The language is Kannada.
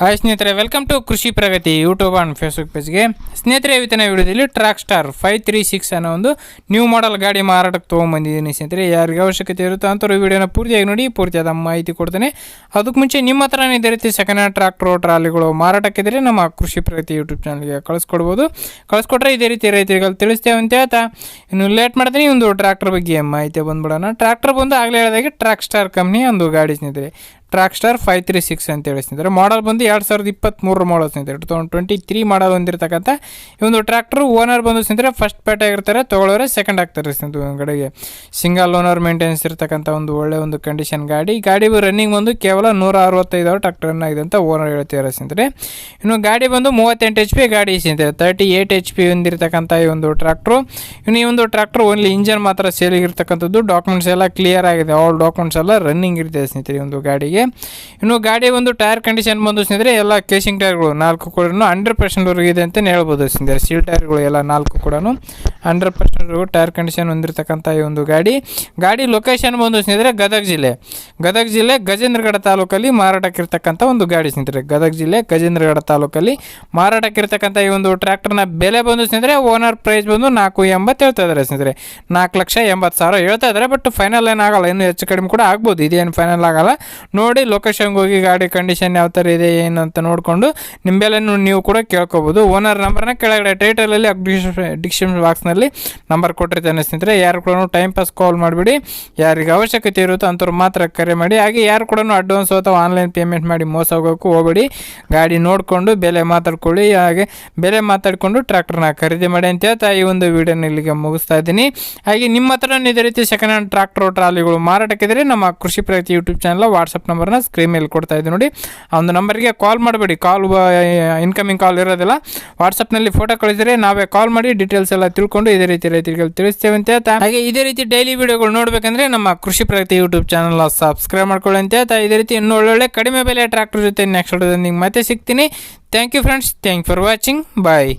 ಹಾಯ್ ಸ್ನೇಹಿತರೆ welcome to Krishi Pragati YouTube and Facebook ಪೇಜ್ಗೆ ಸ್ನೇಹಿತರೆ, ಇವತ್ತಿನ ವಿಡಿಯೋದಲ್ಲಿ track star five three six ಅನ್ನೋ ಒಂದು ನ್ಯೂ ಮಾಡೆಲ್ ಗಾಡಿ ಮಾರಾಟಕ್ಕೆ ತೊಗೊಂಬಂದಿದ್ದೀನಿ ಸ್ನೇಹಿತರೆ. ಯಾರಿಗೆ ಅವಶ್ಯಕತೆ ಇರುತ್ತೋ ಅಂಥವ್ರು ವಿಡಿಯೋನ ಪೂರ್ತಿಯಾಗಿ ನೋಡಿ, ಪೂರ್ತಿಯಾದ ಮಾಹಿತಿ ಕೊಡ್ತೇನೆ. ಅದಕ್ಕೆ ಮುಂಚೆ ನಿಮ್ಮ ಹತ್ರ ಇದೇ ರೀತಿ ಸೆಕೆಂಡ್ ಹ್ಯಾಂಡ್ ಟ್ರಾಕ್ಟ್ರು ಟ್ರಾಲಿಗಳು ಮಾರಾಟಕ್ಕಿದ್ರೆ ನಮ್ಮ ಕೃಷಿ ಪ್ರಗತಿ ಯೂಟ್ಯೂಬ್ ಚಾನಲ್ಗೆ ಕಳಿಸ್ಕೊಡ್ಬೋದು. ಕಳಿಸ್ಕೊಟ್ರೆ ಇದೇ ರೀತಿ ರೈತರಿಗೆ ತಿಳಿಸ್ತೇವೆ ಅಂತ ಹೇಳ್ತಾ, ಇನ್ನು ಲೇಟ್ ಮಾಡ್ತೀನಿ, ಒಂದು ಟ್ರ್ಯಾಕ್ಟರ್ ಬಗ್ಗೆ ಮಾಹಿತಿ ಬಂದ್ಬಿಡೋಣ. ಟ್ರ್ಯಾಕ್ಟರ್ ಬಂದು ಆಗಲೇ ಹೇಳಿದಾಗೆ ಟ್ರ್ಯಾಕ್ ಸ್ಟಾರ್ ಕಂಪ್ನಿ ಒಂದು ಗಾಡಿ ಸ್ನೇಹಿತರೆ. Track star five three six ಅಂತೇಳಿ ಸ್ನೇಹಿತರೆ. ಮಾಡಲ್ ಬಂದು ಎರಡು ಸಾವಿರದ ಇಪ್ಪತ್ತ್ಮೂರು ಮಾಡಲ್ ಸ್ನೇಹಿತರೆ. Two thousand twenty three model ಹೊಂದಿರತಕ್ಕಂಥ ಈ ಒಂದು ಟ್ರ್ಯಾಕ್ಟರ್ ಓನರ್ ಬಂದು ಸ್ನೇಹಿತರೆ ಫಸ್ಟ್ ಪೇಟೆ ಆಗಿರ್ತಾರೆ ತೊಗೊಳೋರೆ ಸೆಕೆಂಡ್ ಆಗ್ತಾರೆ ಸ್ನೇಹಿತರೆ ಒಂದು ಕಡೆಗೆ. ಸಿಂಗಲ್ ಓನರ್ ಮೇಂಟೆನೆನ್ಸ್ ಇರತಕ್ಕಂಥ ಒಂದು ಒಳ್ಳೆ ಒಂದು ಕಂಡೀಷನ್ ಗಾಡಿ. ಗಾಡಿ ರನ್ನಿಂಗ್ ಬಂದು ಕೇವಲ ನೂರ ಅರವತ್ತೈದು ಟ್ರ್ಯಾಕ್ಟರ್ ಆಗಿದೆ ಅಂತ ಓನರ್ ಹೇಳ್ತಿದ್ದಾರೆ ಸ್ನೇಹಿತರೆ. ಇನ್ನು ಗಾಡಿ ಬಂದು ಮೂವತ್ತೆಂಟು ಎಚ್ ಪಿ ಗಾಡಿ ಸ್ನೇಹಿತರೆ. ತರ್ಟಿ ಏಟ್ ಎಚ್ ಪಿ ಹೊಂದಿರತಕ್ಕಂಥ ಈ ಒಂದು ಟ್ರ್ಯಾಕ್ಟ್ರು ಇನ್ನು ಈ ಒಂದು ಟ್ರ್ಯಾಕ್ಟರ್ ಓನ್ಲಿ ಇಂಜನ್ ಮಾತ್ರ ಸೇಲಿಗಿರ್ತಕ್ಕಂಥದ್ದು ಡಾಕ್ಯುಮೆಂಟ್ಸ್ ಎಲ್ಲ ಕ್ಲಿಯರ್ ಆಗಿದೆ. ಆಲ್ ಡಾಕ್ಯುಮೆಂಟ್ಸ್ ಎಲ್ಲ ರನ್ನಿಂಗ್ ಇರ್ತದೆ ಸ್ನೇಹಿತರೆ ಒಂದು ಗಾಡಿಗೆ. ಇನ್ನು ಗಾಡಿ ಒಂದು ಟೈರ್ ಕಂಡೀಷನ್ ಬಂದು ಸ್ನೇಹಿತರೆ, ಎಲ್ಲ ಕೇಸಿಂಗ್ ಟೈರ್ಗಳು ನಾಲ್ಕು ಕೂಡ ಹಂಡ್ರೆಡ್ ಪರ್ಸೆಂಟ್ವರೆಗೆ ಇದೆ ಅಂತಲೇ ಹೇಳ್ಬೋದು ಸ್ನೇಹಿತರೆ. ಸೀಲ್ ಟೈರ್ಗಳು ಎಲ್ಲ ನಾಲ್ಕು ಕೂಡ ಹಂಡ್ರೆಡ್ ಪರ್ಸೆಂಟ್ ಟೈರ್ ಕಂಡೀಷನ್ ಹೊಂದಿರತಕ್ಕಂಥ ಈ ಒಂದು ಗಾಡಿ. ಗಾಡಿ ಲೊಕೇಶನ್ ಬಂದು ಸ್ನೇಹಿತರೆ, ಗದಗ ಜಿಲ್ಲೆ. ಗದಗ ಜಿಲ್ಲೆ ಗಜೇಂದ್ರಗಡ ತಾಲೂಕಲ್ಲಿ ಮಾರಾಟಕ್ಕಿರ್ತಕ್ಕಂಥ ಒಂದು ಗಾಡಿ ಸ್ನೇಹಿತರೆ. ಗದಗ ಜಿಲ್ಲೆ ಗಜೇಂದ್ರಗಡ ತಾಲೂಕಲ್ಲಿ ಮಾರಾಟಕ್ಕಿರ್ತಕ್ಕಂಥ ಈ ಒಂದು ಟ್ರ್ಯಾಕ್ಟರ್ನ ಬೆಲೆ ಬಂದು ಸ್ನೇಹಿತರೆ, ಓನರ್ ಪ್ರೈಸ್ ಬಂದು ನಾಲ್ಕು ಎಂಬತ್ತು ಹೇಳ್ತಾ ಇದ್ದಾರೆ ಸ್ನೇಹಿತರೆ. ನಾಲ್ಕು ಲಕ್ಷ ಎಂಬತ್ತು ಸಾವಿರ ಹೇಳ್ತಾ ಇದ್ದಾರೆ, ಬಟ್ ಫೈನಲ್ ಏನಾಗಲ್ಲ ಇನ್ನೂ ಹೆಚ್ಚು ಕಡಿಮೆ ಕೂಡ ಆಗ್ಬೋದು. ಇದೇನು ಫೈನಲ್ ಆಗಲ್ಲ. ನೋಡಿ ಲೊಕೇಶನ್ಗೆ ಹೋಗಿ ಗಾಡಿ ಕಂಡೀಷನ್ ಯಾವ ಥರ ಇದೆ, ಏನು ಅಂತ ನೋಡಿಕೊಂಡು ನಿಮ್ಮ ಬೆಲೆನೂ ನೀವು ಕೂಡ ಕೇಳ್ಕೊಬೋದು. ಓನರ್ ನಂಬರ್ನ ಕೆಳಗಡೆ ಟೈಟಲಲ್ಲಿ ಡಿಸ್ಕ್ರಿಪ್ಷನ್ ಬಾಕ್ಸ್ನಲ್ಲಿ ನಂಬರ್ ಕೊಟ್ಟಿರ್ತಾನೆ ಸ್ನೇಹಿತರೆ, ಯಾರು ಕೂಡ ಟೈಮ್ ಪಾಸ್ ಕಾಲ್ ಮಾಡಿಬಿಡಿ. ಯಾರಿಗೆ ಅವಶ್ಯಕತೆ ಇರುತ್ತೋ ಅಂಥವ್ರು ಮಾತ್ರ ಕರೆ ಮಾಡಿ. ಹಾಗೆ ಯಾರು ಕೂಡ ಅಡ್ವಾನ್ಸ್ ಅಥವಾ ಆನ್ಲೈನ್ ಪೇಮೆಂಟ್ ಮಾಡಿ ಮೋಸ ಹೋಗೋಕ್ಕೂ ಹೋಗಬೇಡಿ. ಗಾಡಿ ನೋಡಿಕೊಂಡು ಬೆಲೆ ಮಾತಾಡ್ಕೊಳ್ಳಿ. ಹಾಗೆ ಬೆಲೆ ಮಾತಾಡಿಕೊಂಡು ಟ್ರ್ಯಾಕ್ಟರ್ನ ಖರೀದಿ ಮಾಡಿ ಅಂತ ಹೇಳ್ತಾ ಈ ಒಂದು ವಿಡಿಯೋನ ಇಲ್ಲಿಗೆ ಮುಗಿಸ್ತಾ ಇದ್ದೀನಿ. ಹಾಗೆ ನಿಮ್ಮ ಹತ್ರ ಇದೇ ರೀತಿ ಸೆಕೆಂಡ್ ಹ್ಯಾಂಡ್ ಟ್ರಾಕ್ಟರ್ ಟ್ರಾಲಿಗಳು ಮಾರಾಟಕ್ಕಿದ್ರೆ ನಮ್ಮ Krishi Pragati YouTube channel WhatsApp ನಂಬರ್ನ ಸ್ಕ್ರೀನ್ ಮೇಲೆ ಕೊಡ್ತಾ ಇದ್ದೀನಿ ನೋಡಿ. ಆ ಒಂದು ನಂಬರ್ಗೆ ಕಾಲ್ ಮಾಡಬೇಡಿ. ಕಾಲ್ ಇನ್ಕಮಿಂಗ್ ಕಾಲ್ ಇರೋದಿಲ್ಲ. ವಾಟ್ಸಪ್ನಲ್ಲಿ ಫೋಟೋ ಕಳಿಸಿದ್ರೆ ನಾವೇ ಕಾಲ್ ಮಾಡಿ ಡೀಟೇಲ್ಸ್ ಎಲ್ಲ ತಿಳ್ಕೊಂಡು ಇದೇ ರೀತಿ ರೈತರಿಗೆ ತಿಳಿಸ್ತೇವೆ ಅಂತ ಹೇಳ್ತಾ. ಹಾಗೆ ಇದೇ ರೀತಿ ಡೈಲಿ ವಿಡಿಯೋಗಳು ನೋಡ್ಬೇಕಂದ್ರೆ ನಮ್ಮ Krishi Pragati YouTube channel subscribe ಮಾಡ್ಕೊಳ್ಳಿ ಅಂತ ಹೇಳ್ತಾ. ಇದೇ ರೀತಿ ಇನ್ನೂ ಒಳ್ಳೊಳ್ಳೆ ಕಡಿಮೆ ಬೆಲೆ ಟ್ರಾಕ್ಟರ್ ಜೊತೆ ನೆಕ್ಸ್ಟ್ ನಿಮ್ಗೆ ಮತ್ತೆ ಸಿಗ್ತೀನಿ. Thank you friends thank for watching bye